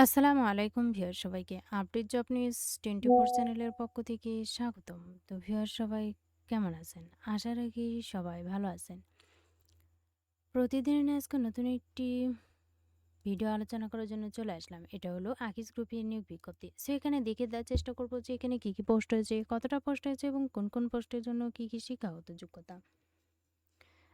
আসসালামু আলাইকুম ভিউয়ার সবাইকে। Update job news twenty four চ্যানেলের পক্ষ থেকে স্বাগতম। তো ভিউয়ার সবাই কেমন আছেন? আশা রাখি সবাই ভালো আছেন। প্রতিদিনের আজকে নতুন একটি ভিডিও আলোচনা করার জন্য চলে আসলাম। এটা হলো আকিস গ্রুপের নিয়োগ বিজ্ঞপ্তি। সো এখানে দেখে দেওয়ার চেষ্টা করব যে এখানে কী কী পোস্ট হয়েছে, কতটা পোস্ট হয়েছে এবং কোন কোন পোস্টের জন্য কী কী শিক্ষাগত যোগ্যতা।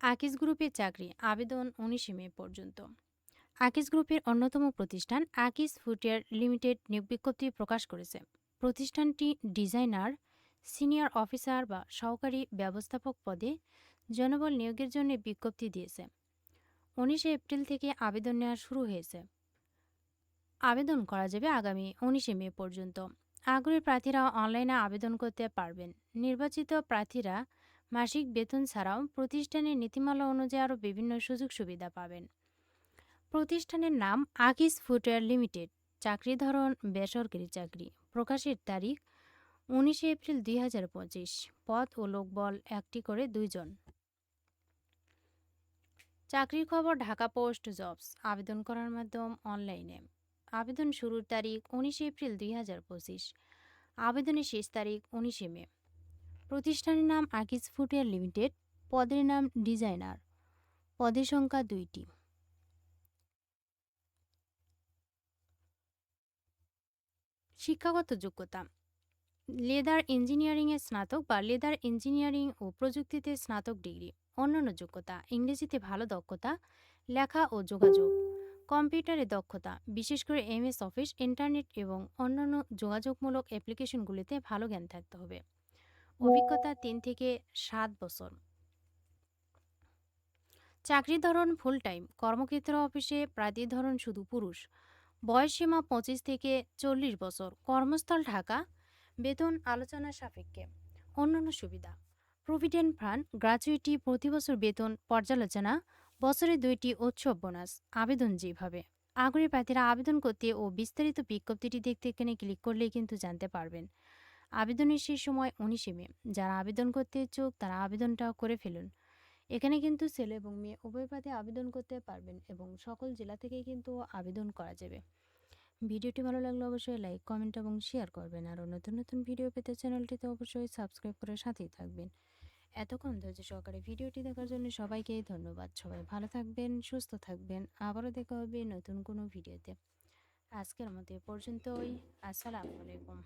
আকিস গ্রুপের চাকরি, আবেদন উনিশে মে পর্যন্ত। আকিস গ্রুপের অন্যতম প্রতিষ্ঠান আকিস ফুটওয়্যার লিমিটেড নিয়োগ বিজ্ঞপ্তি প্রকাশ করেছে। প্রতিষ্ঠানটি ডিজাইনার, সিনিয়র অফিসার বা সহকারী ব্যবস্থাপক পদে জনবল নিয়োগের জন্য বিজ্ঞপ্তি দিয়েছে। উনিশে এপ্রিল থেকে আবেদন নেওয়া শুরু হয়েছে। আবেদন করা যাবে আগামী উনিশে মে পর্যন্ত। আগ্রহী প্রার্থীরা অনলাইনে আবেদন করতে পারবেন। নির্বাচিত প্রার্থীরা মাসিক বেতন ছাড়াও প্রতিষ্ঠানের নীতিমালা অনুযায়ী আরও বিভিন্ন সুযোগ সুবিধা পাবেন। প্রতিষ্ঠানের নাম আকিস ফুটওয়্যার লিমিটেড, চাকরি ধরন, বেসরকারি চাকরি, প্রকাশের তারিখ উনিশে এপ্রিল দুই হাজার পঁচিশ পদ ও লোকবল একটি করে দুইজন। চাকরির খবর, ঢাকা পোস্ট জবস, আবেদন করার মাধ্যম অনলাইনে। আবেদন শুরুর তারিখ উনিশে এপ্রিল দুই হাজার পঁচিশ, আবেদনের শেষ তারিখ উনিশে মে। প্রতিষ্ঠানের নাম আকিস ফুটওয়্যার লিমিটেড, পদের নাম ডিজাইনার। পদের সংখ্যা দুইটি। শিক্ষাগত যোগ্যতা। লেদার ইঞ্জিনিয়ারিংয়ে স্নাতক বা লেদার ইঞ্জিনিয়ারিং ও প্রযুক্তিতে স্নাতক ডিগ্রি। অন্যান্য যোগ্যতা, ইংরেজিতে ভালো দক্ষতা, লেখা ও যোগাযোগ। কম্পিউটারে দক্ষতা, বিশেষ করে এমএস অফিস, ইন্টারনেট এবং অন্যান্য যোগাযোগমূলক অ্যাপ্লিকেশনগুলিতে ভালো জ্ঞান থাকতে হবে। অভিজ্ঞতা তিন থেকে সাত বছর। চাকরির ধরন ফুল টাইম কর্মক্ষেত্র অফিসে প্রার্থীর ধরন শুধু পুরুষ। বয়স সীমা পঁচিশ থেকে চল্লিশ বছর। কর্মস্থল ঢাকা, বেতন আলোচনা সাপেক্ষে। অন্যান্য সুবিধা প্রভিডেন্ট ফান্ড গ্র্যাচুইটি প্রতি বছর বেতন পর্যালোচনা, বছরে দুইটি উৎসব বোনাস আবেদন যেভাবে। আগ্রহী প্রার্থীরা আবেদন করতে ও বিস্তারিত বিজ্ঞপ্তিটি দেখতে এখানে ক্লিক করলেই কিন্তু জানতে পারবেন। আবেদনের শেষ সময় উনিশে মে। যারা আবেদন করতে ইচ্ছুক, তারা আবেদনটা করে ফেলুন। এখানে কিন্তু ছেলে এবং মেয়ে উভয় পাতে আবেদন করতে পারবেন এবং সকল জেলা থেকেই কিন্তু আবেদন করা যাবে। ভিডিওটি ভালো লাগলে অবশ্যই লাইক, কমেন্ট এবং শেয়ার করবেন। আরও নতুন নতুন ভিডিও পেতে চ্যানেলটিতে অবশ্যই সাবস্ক্রাইব করে সাথেই থাকবেন। এতক্ষণ ধৈর্য সহকারে ভিডিওটি দেখার জন্য সবাইকে ধন্যবাদ। সবাই ভালো থাকবেন, সুস্থ থাকবেন। আবারও দেখা হবে নতুন কোনো ভিডিওতে। আজকের মতো এ পর্যন্তই। আসসালামু আলাইকুম।